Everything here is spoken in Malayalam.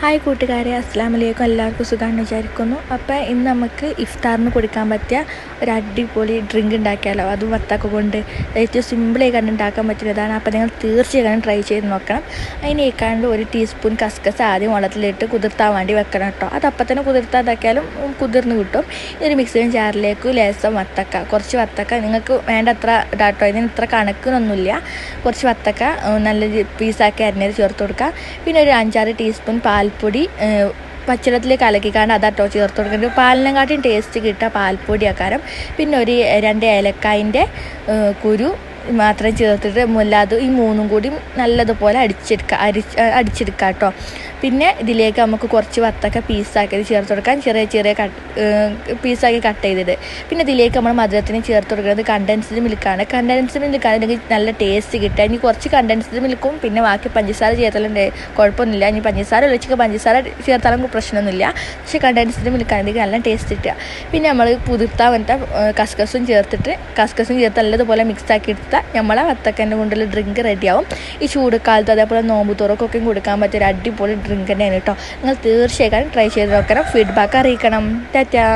ഹായ് കൂട്ടുകാരെ അസ്സാം വലൈക്കും എല്ലാവർക്കും സുഖമാണെന്ന് വിചാരിക്കുന്നു. അപ്പോൾ ഇന്ന് നമുക്ക് ഇഫ്താറിന് കൊടുക്കാൻ പറ്റിയ ഒരു അടിപൊളി ഡ്രിങ്ക് ഉണ്ടാക്കിയാലോ? അത് വത്തക്ക കൊണ്ട്. ഏറ്റവും സിമ്പിളായി കണ്ട് ഉണ്ടാക്കാൻ പറ്റുന്നതാണ്. അപ്പോൾ നിങ്ങൾ തീർച്ചയായും ട്രൈ ചെയ്ത് നോക്കണം. അതിനേക്കാണ്ട് ഒരു ടീസ്പൂൺ കസ്കസ് ആദ്യം വെള്ളത്തിലിട്ട് കുതിർത്താൻ വേണ്ടി വെക്കണം കേട്ടോ. അത് അപ്പം തന്നെ കുതിർത്താതാക്കിയാലും കുതിർന്ന് കിട്ടും. ഇതൊരു മിക്സിയിൽ ജാറിലേക്ക് ലേസം വത്തക്ക. കുറച്ച് വത്തക്ക. നിങ്ങൾക്ക് വേണ്ടത്ര ഇതാട്ടോ ഇതിന് ഇത്ര കണക്കിനൊന്നുമില്ല. കുറച്ച് വത്തക്ക നല്ല പീസാക്കി അരിഞ്ഞത് ചേർത്ത് കൊടുക്കുക. പിന്നെ ഒരു അഞ്ചാറ് ടീസ്പൂൺ പാൽപ്പൊടി പച്ചവെള്ളത്തിൽ കലക്കിക്കാണ്ട് അട്ടോ ചേർത്ത് കൊടുക്കുന്നത് പാലിനെക്കാട്ടിയും ടേസ്റ്റ് കിട്ടുക പാൽപ്പൊടി ആക്കാരം. പിന്നെ ഒരു രണ്ട് ഏലക്കായിന്റെ കുരു മാത്രം ചേർത്തിട്ട് മുല്ലാതെ ഈ മൂന്നും കൂടി നല്ലതുപോലെ അടിച്ചെടുക്കുക അരി അടിച്ചെടുക്കുക കേട്ടോ പിന്നെ ഇതിലേക്ക് നമുക്ക് കുറച്ച് വത്തക്ക പീസാക്കി ചേർത്ത് കൊടുക്കാം. ചെറിയ ചെറിയ കട്ട് പീസാക്കി കട്ട് ചെയ്തിട്ട്. പിന്നെ ഇതിലേക്ക് നമ്മൾ മധുരത്തിന് ചേർത്ത് കൊടുക്കുന്നത് കണ്ടൻസ്ഡ് മിൽക്കാണ് കണ്ടൻസ്ഡ് മിൽക്കാണ് ഇതിലേക്ക് നല്ല ടേസ്റ്റ് കിട്ടുക ഇനി കുറച്ച് കണ്ടൻസ്ഡ് മിൽക്കും പിന്നെ ബാക്കി പഞ്ചസാര ചേർത്തലുണ്ട്. കുഴപ്പമൊന്നുമില്ല. ഇനി പഞ്ചസാര ഒഴിച്ചിട്ട് പഞ്ചസാര ചേർത്താലും പ്രശ്നമൊന്നുമില്ല. പക്ഷേ കണ്ടൻസ്ഡ് മിൽക്കാണ് ഇതിലേക്ക് നല്ല ടേസ്റ്റ് കിട്ടുക. പിന്നെ നമ്മൾ പുതിർത്താൻ വന്നിട്ട് കസ്കസും ചേർത്തിട്ട് കസ്കസും ചേർത്ത് നല്ലതുപോലെ മിക്സ് ആക്കി എടുത്താൽ നമ്മളെ വത്തക്കന്റെ കൊണ്ടുള്ള ഡ്രിങ്ക് റെഡിയാവും ഈ ചൂടുകാലത്ത് അതേപോലെ നോമ്പ് തുറക്കൊക്കെ കൊടുക്കാൻ പറ്റിയ ഒരു അടിപൊളി ഡ്രിങ്ക് തന്നെയാണ് കേട്ടോ. നിങ്ങൾ തീർച്ചയായിട്ടും ട്രൈ ചെയ്ത് നോക്കണം. ഫീഡ്ബാക്ക് അറിയിക്കണം. ടാറ്റാ.